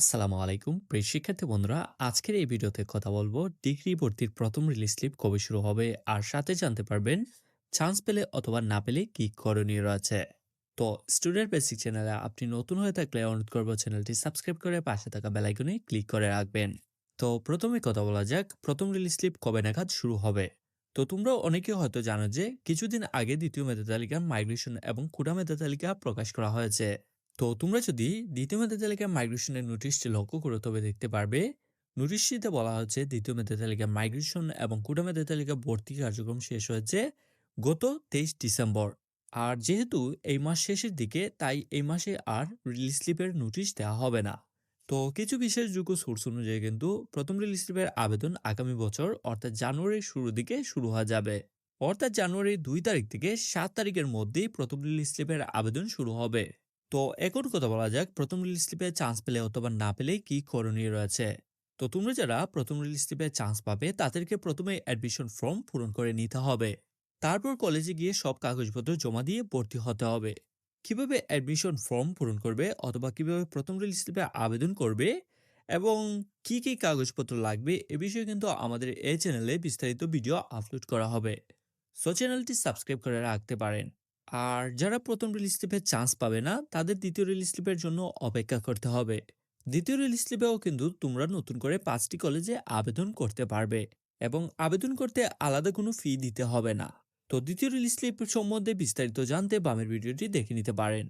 আসসালামু আলাইকুম। প্রিয় শিক্ষার্থী বন্ধুরা, আজকের এই ভিডিওতে কথা বলব ডিগ্রি ভর্তির প্রথম রিলিজ স্লিপ কবে শুরু হবে আর সাথে জানতে পারবেন চান্স পেলে অথবা না পেলে কি করণীয় রয়েছে। তো স্টুডেন্ট বেসিক চ্যানেলে আপনি নতুন হয়ে থাকলে অনুরোধ করব চ্যানেলটি সাবস্ক্রাইব করে পাশে থাকা বেলাইকনে ক্লিক করে রাখবেন। তো প্রথমে কথা বলা যাক, প্রথম রিলিজ স্লিপ কবে নাগাদ শুরু হবে? তো তোমরা অনেকে হয়তো জানো যে, কিছুদিন আগে দ্বিতীয় মেধা তালিকা মাইগ্রেশন এবং কুড়া মেধা তালিকা প্রকাশ করা হয়েছে। তো তোমরা যদি দ্বিতীয় মেধা তালিকা মাইগ্রেশনের নোটিশটি লক্ষ্য করো তবে দেখতে পারবে নোটিশটিতে বলা হচ্ছে দ্বিতীয় মেধা তালিকা মাইগ্রেশন এবং কুড়া মেধা তালিকা ভর্তি কার্যক্রম শেষ হয়েছে গত তেইশ ডিসেম্বর। আর যেহেতু এই মাস শেষের দিকে, তাই এই মাসে আর রিলিজ স্লিপের নোটিশ দেওয়া হবে না। তো কিছু বিশেষযোগ্য সোর্স অনুযায়ী কিন্তু প্রথম রিলিজ স্লিপের আবেদন আগামী বছর, অর্থাৎ জানুয়ারির শুরুর দিকে শুরু হওয়া যাবে। অর্থাৎ জানুয়ারির দুই তারিখ থেকে সাত তারিখের মধ্যেই প্রথম রিলিজ স্লিপের আবেদন শুরু হবে। তো এখন কথা বলা যাক, প্রথম রিলিজ স্লিপে চান্স পেলে অথবা না পেলে কি করণীয় রয়েছে? তো তোমরা যারা প্রথম রিলিজ স্লিপে চান্স পাবে, তাদেরকে প্রথমে অ্যাডমিশন ফর্ম পূরণ করে নিতে হবে। তারপর কলেজে গিয়ে সব কাগজপত্র জমা দিয়ে ভর্তি হতে হবে। কীভাবে অ্যাডমিশন ফর্ম পূরণ করবে অথবা কীভাবে প্রথম রিলিজ স্লিপে আবেদন করবে এবং কি কি কাগজপত্র লাগবে, এ বিষয়ে কিন্তু আমাদের এই চ্যানেলে বিস্তারিত ভিডিও আপলোড করা হবে। সো চ্যানেলটি সাবস্ক্রাইব করে রাখতে পারেন। আর যারা প্রথম রিলিজ স্লিপে চান্স পাবে না, তাদের দ্বিতীয় রিলিজ স্লিপের জন্য অপেক্ষা করতে হবে। দ্বিতীয় রিলিজ স্লিপেও কিন্তু তোমরা নতুন করে পাঁচটি কলেজে আবেদন করতে পারবে এবং আবেদন করতে আলাদা কোনো ফি দিতে হবে না। তো দ্বিতীয় রিলিজ স্লিপ সম্বন্ধে বিস্তারিত জানতে বামের ভিডিওটি দেখে নিতে পারেন।